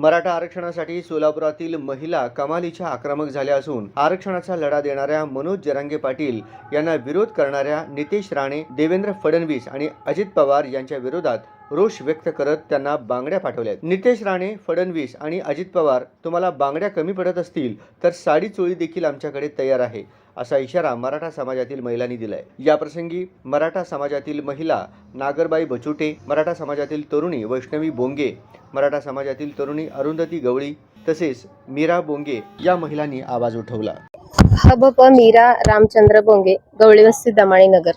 मराठा आरक्षणासाठी सोलापुरातील महिला कमालीच्या आक्रमक झाल्या असून आरक्षणाचा लढा देणाऱ्या मनोज जरांगे पाटील यांना विरोध करणाऱ्या नितेश राणे देवेंद्र फडणवीस आणि अजित पवार यांच्या विरोधात रोष व्यक्त करत त्यांना बांगड्या पाठवल्या नितेश राणे फडणवीस आणि अजित पवार तुम्हाला बांगड्या कमी पडत असतील तर साडी चोळी देखील आमच्याकडे तयार आहे असा इशारा मराठा समाजातील महिलांनी दिलाय. याप्रसंगी मराठा समाजातील महिला नागरबाई बचुटे मराठा समाजातील तरुणी वैष्णवी बोंगे मराठा समाजातील तरुणी अरुंधती गवळी तसेच मीरा बोंगे या महिलांनी आवाज उठवला. हबप मीरा रामचंद्र बोंगे गवळी वस्ती दमाणी नगर.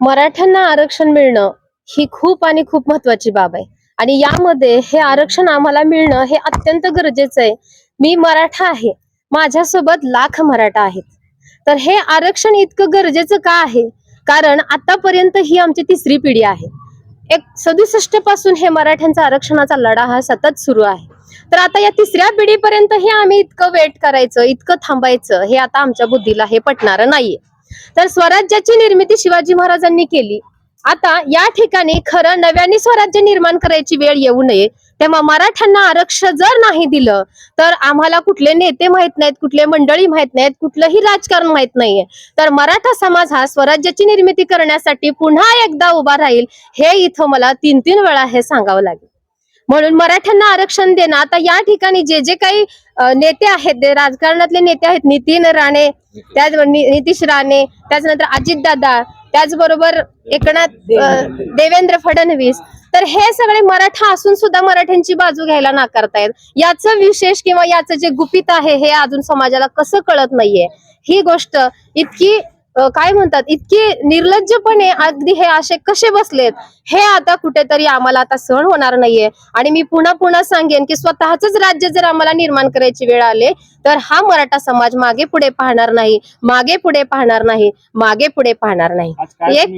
मराठ्यांना आरक्षण मिळणं ही खूप आणि खूप महत्वाची बाब आहे. आणि यामध्ये हे आरक्षण आम्हाला मिळणं हे अत्यंत गरजेचं आहे. मी मराठा आहे. माझ्यासोबत लाख मराठा आहेत. तर हे आरक्षण इतकं गरजेचं का आहे? कारण आतापर्यंत ही आमची तिसरी पिढी आहे. एक सदुसष्टपासून हे मराठ्यांचा आरक्षणाचा लढा हा सतत सुरू आहे. तर आता या तिसऱ्या पिढीपर्यंत हे आम्ही इतकं वेट करायचं इतकं थांबायचं हे आता आमच्या बुद्धीला हे पटणार नाहीये. तर स्वराज्याची निर्मिती शिवाजी महाराजांनी केली. आता या ठिकाणी खरं नव्याने स्वराज्य निर्माण करायची वेळ येऊ नये तेव्हा मराठ्यांना आरक्षण जर नाही दिलं तर आम्हाला कुठले नेते माहीत नाहीत कुठले मंडळी माहीत नाहीत कुठलंही राजकारण माहीत नाहीये. तर मराठा समाज हा स्वराज्याची निर्मिती करण्यासाठी पुन्हा एकदा उभा राहील हे इथं मला तीन तीन वेळा हे सांगावं लागेल. म्हणून मराठ्यांना आरक्षण देणं आता या ठिकाणी जे जे काही नेते आहेत राजकारणातले नेते आहेत नितीन राणे त्याच नितीश राणे त्याच्यानंतर अजितदादा त्याचबरोबर एकनाथ देवेंद्र फडणवीस. तर हे सगळे मराठा असून सुद्धा मराठ्यांची बाजू घ्यायला नाकारतायत. याचं विशेष किंवा याचं जे गुपित आहे हे अजून समाजाला कसं कळत नाहीये? ही गोष्ट इतकी काय म्हणतात इतकी निर्लज्जपणे अगदी हे असे कसे बसलेत? हे आता कुठेतरी आम्हाला आता सहन होणार नाहीये. आणि मी पुन्हा पुन्हा सांगेन की स्वतःच राज्य जर आम्हाला निर्माण करायची वेळ आले तर हा मराठा समाज मागे पुढे पाहणार नाही मागे पुढे पाहणार नाही मागे पुढे पाहणार नाही. एक-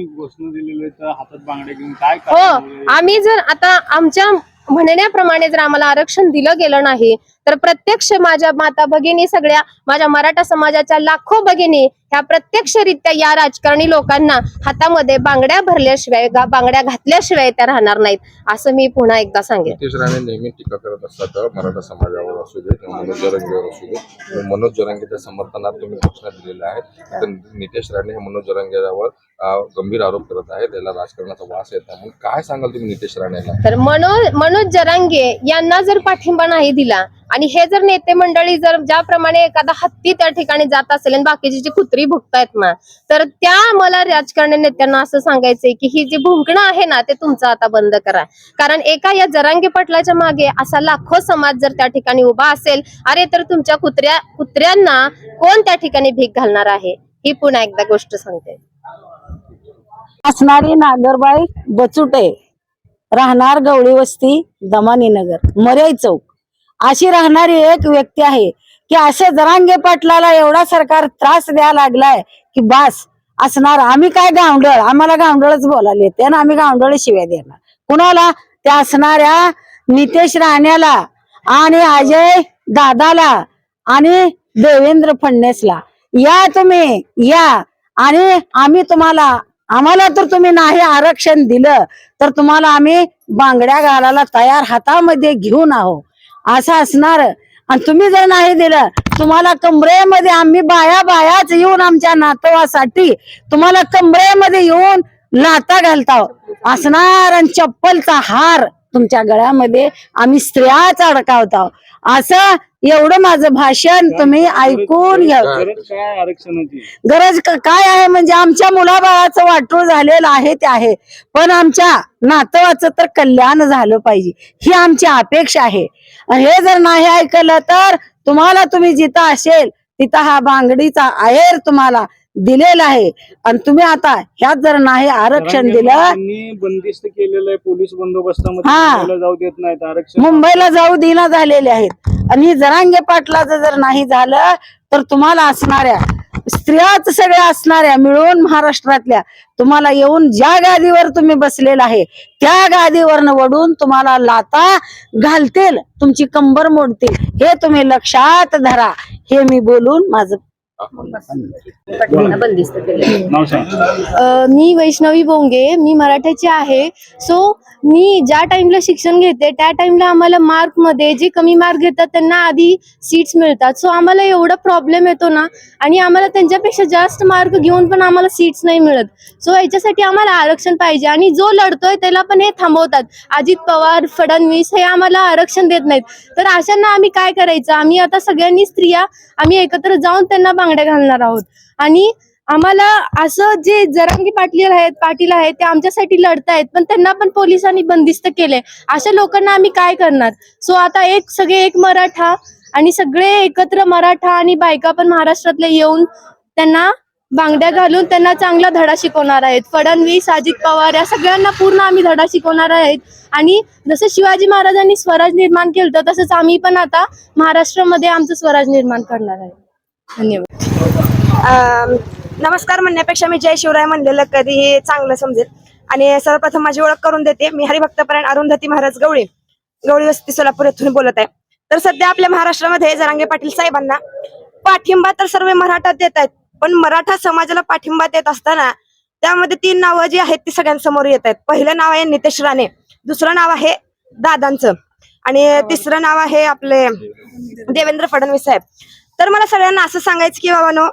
हो? आम्ही जर आता आमच्या म्हणण्याप्रमाणे जर आम्हाला आरक्षण दिलं गेलं नाही तर प्रत्यक्ष माझ्या माता भगिनी सगळ्या माझ्या मराठा समाजाच्या लाखो भगिनी ह्या प्रत्यक्षरित्या या राजकारणी लोकांना हातामध्ये बांगड्या भरल्याशिवाय बांगड्या घातल्याशिवाय त्या राहणार नाहीत असं मी पुन्हा एकदा सांगेन. नितीश राणे नेहमी टीका करत असतात मराठा समाजावर असू दे किंवा मनोज जरांगेवर असू दे मनोज जरांगेच्या समर्थनात तुम्ही घोषणा दिलेल्या आहेत तर नितेश राणे हे मनोज जरांगेवर गंभीर आरोप करत आहेत त्याला राजकारणाचा वास येत आहे. म्हणून काय सांगाल तुम्ही नितेश राणेला? तर मनोज मनोज जरांगे यांना जर पाठिंबा नाही दिला आणि हे जर नेते मंडळी जर ज्याप्रमाणे एखादा हत्ती त्या ठिकाणी जात असेल आणि बाकीची जी कुत्री भुगतायत ना तर त्या मला राजकारणी नेत्यांना असं सांगायचंय की ही जी भुंकणं आहे ना ते तुमचं आता बंद करा. कारण एका या जरांगी पटलाच्या मागे असा लाखो समाज जर त्या ठिकाणी उभा असेल अरे तर तुमच्या कुत्र्या कुत्र्यांना कोण त्या ठिकाणी भीक घालणार आहे? ही पुन्हा एकदा गोष्ट सांगते. असणारी नागरबाई बचुटे राहणार गवळी वस्ती दमानी नगर मर्याई चौक. अशी राहणारी एक व्यक्ती आहे की असे जरांगे पाटलाला एवढा सरकार त्रास द्यायला लागलाय की बास असणार. आम्ही काय गावंडळ आम्हाला गावंडळच बोलायला येते ना आम्ही गावंडळ शिवाय देणार. कुणाला? त्या असणाऱ्या नितेश राण्याला आणि अजय दादाला आणि देवेंद्र फडणवीसला. या तुम्ही या. आणि आम्ही तुम्हाला आम्हाला तर तुम्ही नाही आरक्षण दिलं तर तुम्हाला आम्ही बांगड्या घालायला तयार हातामध्ये घेऊन आहो असं असणार. आणि तुम्ही जर नाही दिलं तुम्हाला कमरेमध्ये आम्ही बाया बायाच येऊन आमच्या नातवासाठी तुम्हाला कमरेमध्ये येऊन लाता घालताव. असणार आणि चप्पलचा हार तुमच्या गळ्यामध्ये आम्ही स्त्रियाच अडकावताव. असं एवढं माझं भाषण तुम्ही ऐकून घ्या. गरज काय आहे? म्हणजे आमच्या मुलाबाळाचं वाटू झालेलं आहे ते आहे. पण आमच्या नातवाचं तर कल्याण झालं पाहिजे. ही आमची अपेक्षा आहे. हे जर नाही ऐकलं तर तुम्हाला तुम्ही जिथं असेल. तिथं हा बांगडीचा आहेर तुम्हाला दिलेला आहे. आणि तुम्ही आता ह्यात जर नाही आरक्षण दिलं बंदिस्त केलेलं आहे पोलीस बंदोबस्तामध्ये. हा. जाऊ देत नाहीत आरक्षण मुंबईला जाऊ दिना झालेले आहेत. आणि जरांगे पाटलाचं जर नाही झालं तर तुम्हाला असणाऱ्या स्त्रियाच सगळ्या असणाऱ्या मिळून महाराष्ट्रातल्या तुम्हाला येऊन ज्या गादीवर तुम्ही बसलेला आहे त्या गादीवरनं वडून तुम्हाला लाता घालतील तुमची कंबर मोडतील. हे तुम्ही लक्षात धरा. हे मी बोलून माझं बंदिस्त मी वैष्णवी बोंगे मी मराठ्याची आहे. सो मी ज्या टाइमला शिक्षण घेते त्या टाइमला आम्हाला मार्कमध्ये जे कमी मार्क घेतात त्यांना आधी सीट्स मिळतात. सो आम्हाला एवढा प्रॉब्लेम येतो ना आणि आम्हाला त्यांच्यापेक्षा जास्त मार्क घेऊन पण आम्हाला सीट्स नाही मिळत. सो याच्यासाठी आम्हाला आरक्षण पाहिजे. आणि जो लढतोय त्याला पण हे थांबवतात. अजित पवार फडणवीस हे आम्हाला आरक्षण देत नाहीत. तर अशांना आम्ही काय करायचं? आम्ही आता सगळ्यांनी स्त्रिया आम्ही एकत्र जाऊन त्यांना बांगड्या घालणार आहोत. आणि आम्हाला असं जे जरांगी पाटील आहेत पाटील आहेत ते आमच्यासाठी लढतायत पण त्यांना पण पोलिसांनी बंदिस्त केले अशा लोकांना आम्ही काय करणार? सो आता एक सगळे एक मराठा आणि सगळे एकत्र मराठा आणि बायका पण महाराष्ट्रातले येऊन त्यांना बांगड्या घालून त्यांना चांगला धडा शिकवणार आहेत. फडणवीस अजित पवार या सगळ्यांना पूर्ण आम्ही धडा शिकवणार आहेत. आणि जसं शिवाजी महाराजांनी स्वराज निर्माण केलं होतं तसंच आम्ही पण आता महाराष्ट्रामध्ये आमचं स्वराज निर्माण करणार आहे. धन्यवाद. नमस्कार म्हणण्यापेक्षा मी जय शिवराय म्हणलेलं कधीही चांगलं समजेल. आणि सर्वप्रथम माझी ओळख करून देते. मी हरिभक्तपरायण अरुंधती महाराज गवळी. गवळी वस्ती सोलापूर येथून बोलत आहे. तर सध्या आपल्या महाराष्ट्रामध्ये जरांगे पाटील साहेबांना पाठिंबा तर सर्व मराठा देत आहेत. पण मराठा समाजाला पाठिंबा देत असताना त्यामध्ये तीन नावं जी आहेत ती सगळ्यांसमोर येत आहेत. पहिलं नाव आहे नितेश राणे. दुसरं नाव आहे दादांचं. आणि तिसरं नाव आहे आपले देवेंद्र फडणवीस साहेब. तर मला सगळ्यांना असं सांगायचं की बाबानो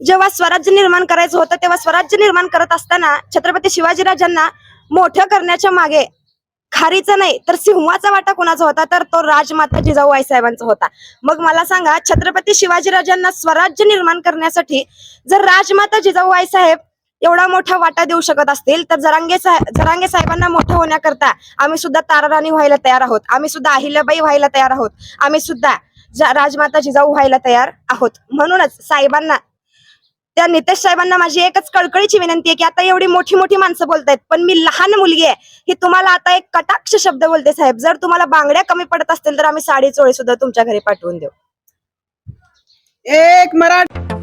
जेव्हा स्वराज्य निर्माण करायचं होतं तेव्हा स्वराज्य निर्माण करत असताना छत्रपती शिवाजीराजांना मोठं करण्याच्या मागे खारीचा नाही तर सिंहाचा वाटा कोणाचा होता? तर तो राजमाता जिजाऊ साहेबांचा होता. मग मला सांगा छत्रपती शिवाजीराजांना स्वराज्य निर्माण करण्यासाठी जर राजमाता जिजाऊ साहेब एवढा मोठा वाटा देऊ शकत असतील तर जरांगे साहेब जरांगे साहेबांना मोठं होण्याकरता आम्ही सुद्धा ताराराणी व्हायला तयार आहोत. आम्ही सुद्धा अहिल्याबाई व्हायला तयार आहोत. आम्ही सुद्धा राजमाता जिजाऊ व्हायला तयार आहोत. म्हणूनच साहेबांना त्या नितेश साहेबांना माझी एकच कळकळीची विनंती आहे की आता एवढी मोठी मोठी माणसं बोलतायत पण मी लहान मुलगी आहे ही तुम्हाला आता एक कटाक्ष शब्द बोलते साहेब. जर तुम्हाला बांगड्या कमी पडत असतील तर आम्ही साडी चोळी सुद्धा तुमच्या घरी पाठवून देऊ. एक मराठी